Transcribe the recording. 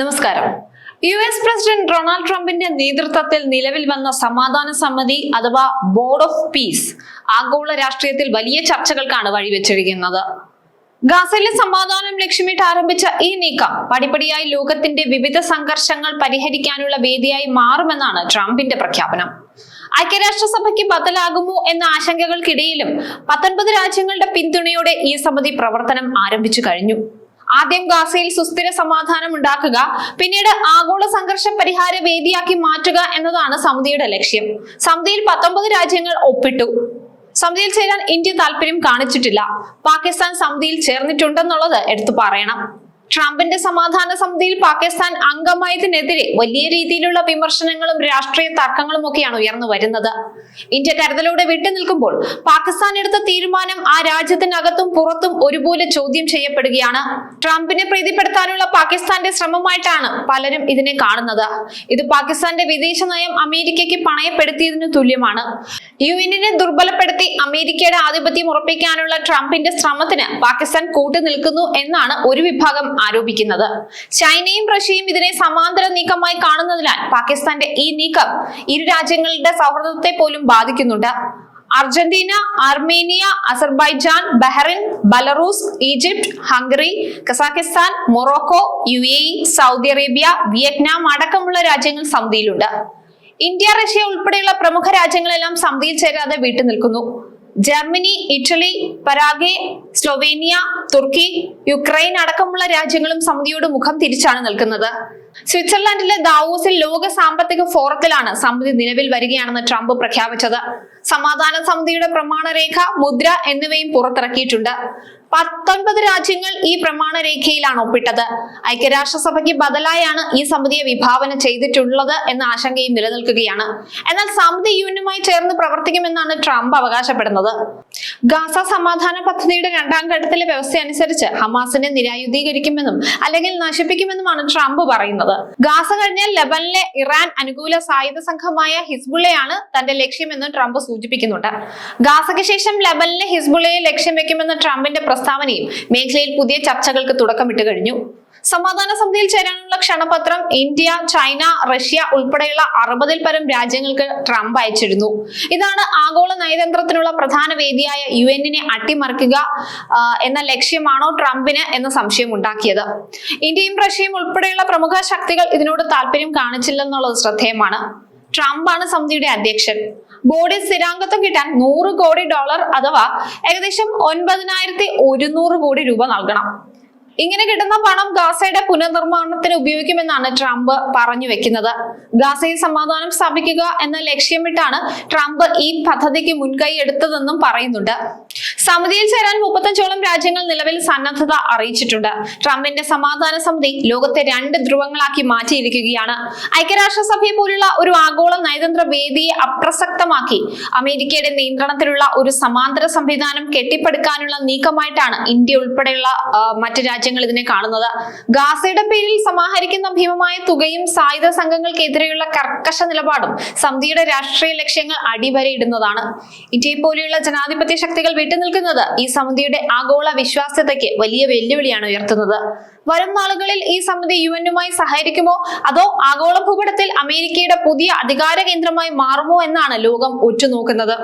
നമസ്കാരം. U S president Donald ട്രംപിന്റെ നേതൃത്വത്തിൽ നിലവിൽ വന്ന സമാധാന സമിതി അഥവാ ബോർഡ് ഓഫ് പീസ് ആഗോള രാഷ്ട്രീയത്തിൽ വലിയ ചർച്ചകൾക്കാണ് വഴിവെച്ചിരിക്കുന്നത്. ഗാസയിലെ സമാധാനം ലക്ഷ്യമിട്ട് ആരംഭിച്ച ഈ നീക്കം പടിപടിയായി ലോകത്തിന്റെ വിവിധ സംഘർഷങ്ങൾ പരിഹരിക്കാനുള്ള വേദിയായി മാറുമെന്നാണ് ട്രംപിന്റെ പ്രഖ്യാപനം. ഐക്യരാഷ്ട്രസഭയ്ക്ക് ബദലാകുമോ എന്ന ആശങ്കകൾക്കിടയിലും പത്തൊൻപത് രാജ്യങ്ങളുടെ പിന്തുണയോടെ ഈ സമിതി പ്രവർത്തനം ആരംഭിച്ചു കഴിഞ്ഞു. ആദ്യം ഗാസയിൽ സുസ്ഥിര സമാധാനം ഉണ്ടാക്കുക പിന്നീട് ആഗോള സംഘർഷ പരിഹാര വേദിയാക്കി മാറ്റുക എന്നതാണ് സമിതിയുടെ ലക്ഷ്യം. സമിതിയിൽ പത്തൊമ്പത് രാജ്യങ്ങൾ ഒപ്പിട്ടു. സമിതിയിൽ ചേരാൻ ഇന്ത്യ താല്പര്യം കാണിച്ചിട്ടില്ല. പാകിസ്ഥാൻ സമിതിയിൽ ചേർന്നിട്ടുണ്ടെന്നുള്ളത് എടുത്തു പറയണം. ട്രംപിന്റെ സമാധാന സമിതിയിൽ പാകിസ്ഥാൻ അംഗമായതിനെതിരെ വലിയ രീതിയിലുള്ള വിമർശനങ്ങളും രാഷ്ട്രീയ തർക്കങ്ങളും ഒക്കെയാണ് ഉയർന്നു വരുന്നത്. ഇന്ത്യ കരുതലോടെ വിട്ടുനിൽക്കുമ്പോൾ പാകിസ്ഥാൻ എടുത്ത തീരുമാനം ആ രാജ്യത്തിനകത്തും പുറത്തും ഒരുപോലെ ചോദ്യം ചെയ്യപ്പെടുകയാണ്. ട്രംപിനെ പ്രീതിപ്പെടുത്താനുള്ള പാകിസ്ഥാന്റെ ശ്രമമായിട്ടാണ് പലരും ഇതിനെ കാണുന്നത്. ഇത് പാകിസ്ഥാന്റെ വിദേശ നയം അമേരിക്കയ്ക്ക് പണയപ്പെടുത്തിയതിനു തുല്യമാണ്. യു എന്നിനെ ദുർബലപ്പെടുത്തി അമേരിക്കയുടെ ആധിപത്യം ഉറപ്പിക്കാനുള്ള ട്രംപിന്റെ ശ്രമത്തിന് പാകിസ്ഥാൻ കൂട്ടുനിൽക്കുന്നു എന്നാണ് ഒരു വിഭാഗം ആരോപിക്കുന്നത്. ചൈനയും റഷ്യയും ഇതിനെ സമാന്തര നീക്കമായി കാണുന്നതിനാൽ പാകിസ്ഥാന്റെ ഈ നീക്കം ഇരു രാജ്യങ്ങളുടെ സൗഹൃദത്തെ പോലും ബാധിക്കുന്നുണ്ട്. Argentina Armenia Azerbaijan Bahrain Belarus Egypt Hungary Kazakhstan Morocco U A Saudi Arabia Vietnam അടക്കമുള്ള രാജ്യങ്ങൾ സമിതിയിലുണ്ട്. ഇന്ത്യ റഷ്യ ഉൾപ്പെടെയുള്ള പ്രമുഖ രാജ്യങ്ങളെല്ലാം സമിതിയിൽ ചേരാതെ വിട്ടുനിൽക്കുന്നു ജർമ്മനി ഇറ്റലി പരാഗെ സ്ലൊവേനിയ തുർക്കി യുക്രൈൻ അടക്കമുള്ള രാജ്യങ്ങളും സമിതിയോട് മുഖം തിരിച്ചാണ് നിൽക്കുന്നത്. സ്വിറ്റ്സർലൻഡിലെ ദാവോസിൽ ലോക സാമ്പത്തിക ഫോറത്തിലാണ് സമിതി നിലവിൽ വരികയാണെന്ന് ട്രംപ് പ്രഖ്യാപിച്ചത്. സമാധാന സമിതിയുടെ പ്രമാണരേഖ മുദ്ര എന്നിവയും പുറത്തിറക്കിയിട്ടുണ്ട്. പത്തൊൻപത് രാജ്യങ്ങൾ ഈ പ്രമാണ രേഖയിലാണ് ഒപ്പിട്ടത്. ഐക്യരാഷ്ട്രസഭയ്ക്ക് ബദലായാണ് ഈ സമിതിയെ വിഭാവന ചെയ്തിട്ടുള്ളത് എന്ന ആശങ്കയും നിലനിൽക്കുകയാണ്. എന്നാൽ സമിതി യുനുമായി ചേർന്ന് പ്രവർത്തിക്കുമെന്നാണ് ട്രംപ് അവകാശപ്പെടുന്നത്. ഗാസ സമാധാന പദ്ധതിയുടെ രണ്ടാം ഘട്ടത്തിലെ വ്യവസ്ഥ അനുസരിച്ച് ഹമാസിനെ നിരായുധീകരിക്കുമെന്നും അല്ലെങ്കിൽ നശിപ്പിക്കുമെന്നുമാണ് ട്രംപ് പറയുന്നത്. ഗാസ കഴിഞ്ഞാൽ ലബനിലെ ഇറാൻ അനുകൂല സായുധ സംഘമായ ഹിസ്ബുള്ളയാണ് തന്റെ ലക്ഷ്യമെന്ന് ട്രംപ് സൂചിപ്പിക്കുന്നുണ്ട്. ഗാസയ്ക്ക് ശേഷം ലബനിലെ ഹിസ്ബുള്ളയെ ലക്ഷ്യം വെക്കുമെന്ന ട്രംപിന്റെ പ്രസ്താവനയും മേഖലയിൽ പുതിയ ചർച്ചകൾക്ക് തുടക്കമിട്ട് കഴിഞ്ഞു. സമാധാന സമിതിയിൽ ചേരാനുള്ള ക്ഷണപത്രം ഇന്ത്യ ചൈന റഷ്യ ഉൾപ്പെടെയുള്ള അറുപതിൽ പരം രാജ്യങ്ങൾക്ക് ട്രംപ് അയച്ചിരുന്നു. ഇതാണ് ആഗോള നയതന്ത്രത്തിനുള്ള പ്രധാന വേദിയായ യു എന്നിനെ അട്ടിമറിക്കുക എന്ന ലക്ഷ്യമാണോ ട്രംപിന് എന്ന സംശയം ഉണ്ടാക്കിയത്. ഇന്ത്യയും റഷ്യയും ഉൾപ്പെടെയുള്ള പ്രമുഖ ശക്തികൾ ഇതിനോട് താല്പര്യം കാണിച്ചില്ലെന്നുള്ളത് ശ്രദ്ധേയമാണ്. ട്രംപാണ് സമിതിയുടെ അധ്യക്ഷൻ. ബോർഡിൽ സ്ഥിരാംഗത്വം കിട്ടാൻ നൂറ് കോടി ഡോളർ അഥവാ ഏകദേശം ഒൻപതിനായിരത്തി ഒരുന്നൂറ് കോടി രൂപ നൽകണം. ഇങ്ങനെ കിട്ടുന്ന പണം ഗാസയുടെ പുനർനിർമ്മാണത്തിന് ഉപയോഗിക്കുമെന്നാണ് ട്രംപ് പറഞ്ഞു വെക്കുന്നത്. ഗാസയിൽ സമാധാനം സ്ഥാപിക്കുക എന്ന ലക്ഷ്യമിട്ടാണ് ട്രംപ് ഈ പദ്ധതിക്ക് മുൻകൈ എടുത്തതെന്നും പറയുന്നുണ്ട്. സമിതിയിൽ ചേരാൻ മുപ്പത്തഞ്ചോളം രാജ്യങ്ങൾ നിലവിൽ സന്നദ്ധത അറിയിച്ചിട്ടുണ്ട്. ട്രംപിന്റെ സമാധാന സമിതി ലോകത്തെ രണ്ട് ധ്രുവങ്ങളാക്കി മാറ്റിയിരിക്കുകയാണ്. ഐക്യരാഷ്ട്രസഭയെ പോലുള്ള ഒരു ആഗോള നയതന്ത്ര വേദിയെ അപ്രസക്തമാക്കി അമേരിക്കയുടെ നിയന്ത്രണത്തിലുള്ള ഒരു സമാന്തര സംവിധാനം കെട്ടിപ്പടുക്കാനുള്ള നീക്കമായിട്ടാണ് ഇന്ത്യ ഉൾപ്പെടെയുള്ള മറ്റ് രാജ്യങ്ങൾ ഇതിനെ കാണുന്നത്. ഗാസയുടെ പേരിൽ സമാഹരിക്കുന്ന ഭീമമായ തുകയും സായുധ സംഘങ്ങൾക്കെതിരെയുള്ള കർക്കശ നിലപാടും സമിതിയുടെ രാഷ്ട്രീയ ലക്ഷ്യങ്ങൾ അടിവരയിടുന്നതാണ്. ഇന്ത്യയെ പോലെയുള്ള ജനാധിപത്യ ശക്തികൾ വിട്ടുനിൽക്കുന്നത് ഈ സമിതിയുടെ ആഗോള വിശ്വാസ്യതയ്ക്ക് വലിയ വെല്ലുവിളിയാണ് ഉയർത്തുന്നത്. വരും നാളുകളിൽ ഈ സമിതി യു എന്നുമായി സഹകരിക്കുമോ? അതോ ആഗോള ഭൂപടത്തിൽ അമേരിക്കയുടെ പുതിയ അധികാര കേന്ദ്രമായി മാറുമോ എന്നാണ് ലോകം ഉറ്റുനോക്കുന്നത്.